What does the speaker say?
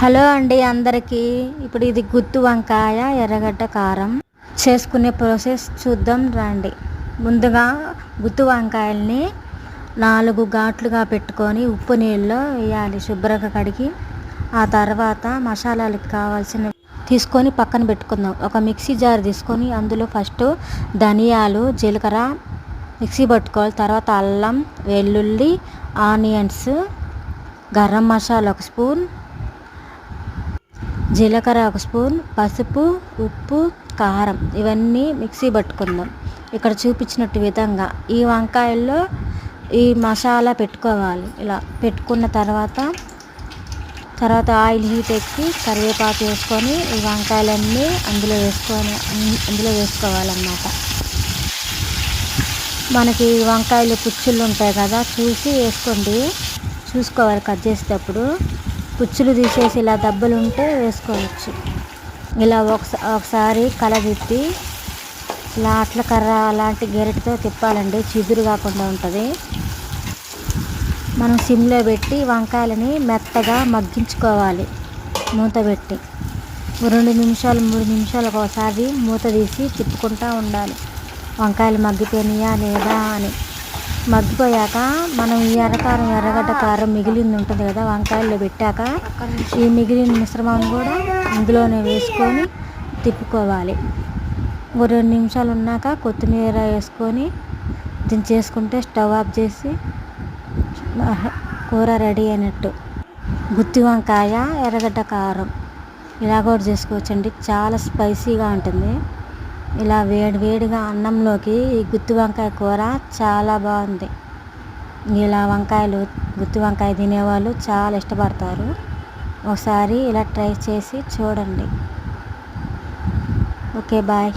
Hello అండి అందరికీ. ఇప్పుడు ఇది గుత్తి వంకాయ ఎర్రగడ్డ కారం. చేసుకునే ప్రాసెస్ చూద్దాం రండి. ముందుగా గుత్తి వంకాయల్ని నాలుగు ఘాట్లుగా పెట్టుకొని ఉప్పు నీళ్ళలో వేయాలి శుభ్రంగా కడిగి. ఆ తర్వాత మసాలాలకు కావాల్సిన తీసుకొని పక్కన పెట్టుకుందాం. ఒక మిక్సీ జార్ తీసుకొని అందులో ఫస్ట్ ధనియాలు జీలకర్ర మిక్సీ పట్టుకోవాలి. తర్వాత అల్లం వెల్లుల్లి ఆనియన్స్ గరం మసాలా ఒక స్పూన్ జీలకర్ర ఒక స్పూన్ పసుపు ఉప్పు కారం ఇవన్నీ మిక్సీ పట్టుకుందాం. ఇక్కడ చూపించినట్టు విధంగా ఈ వంకాయల్లో ఈ మసాలా పెట్టుకోవాలి. ఇలా పెట్టుకున్న తర్వాత తర్వాత ఆయిల్ హీట్ ఎక్కి కరివేపాకు వేసుకొని ఈ వంకాయలన్నీ అందులో వేసుకొని అందులో వేసుకోవాలన్నమాట. మనకి వంకాయలు పుచ్చులు ఉంటాయి కదా చూసి వేసుకోండి. చూసుకోవాలి కట్ చేసేటప్పుడు. పుచ్చులు తీసేసి ఇలా దెబ్బలు ఉంటే వేసుకోవచ్చు. ఇలా ఒకసా ఒకసారి కలదిప్పి ఇలా అట్ల కర్ర అలాంటి గెరటితో తిప్పాలండి. చిదురు కాకుండా ఉంటుంది. మనం సిమ్లో పెట్టి వంకాయలని మెత్తగా మగ్గించుకోవాలి. మూత పెట్టి రెండు నిమిషాలు మూడు నిమిషాలు ఒకసారి మూత తీసి తిప్పుకుంటూ ఉండాలి. వంకాయలు మగ్గిపోయినాయా లేదా అని. మగ్గిపోయాక మనం ఈ ఎర్రకారం ఎర్రగడ్డ కారం మిగిలింది ఉంటుంది కదా వంకాయల్లో పెట్టాక ఈ మిగిలిన మిశ్రమం కూడా ఇందులోనే వేసుకొని తిప్పుకోవాలి. ఒక రెండు నిమిషాలు ఉన్నాక కొత్తిమీర వేసుకొని దించేసుకుంటే స్టవ్ ఆఫ్ చేసి కూర రెడీ అయినట్టు. గుత్తి వంకాయ ఎర్రగడ్డ కారం ఇలా కూడా చేసుకోవచ్చండి. చాలా స్పైసీగా ఉంటుంది. ఇలా వేడి వేడిగా అన్నంలోకి ఈ గుత్తి వంకాయ కూర చాలా బాగుంది. ఇలా వంకాయలు గుత్తి వంకాయ తినేవాళ్ళు చాలా ఇష్టపడతారు. ఒకసారి ఇలా ట్రై చేసి చూడండి. Okay bye.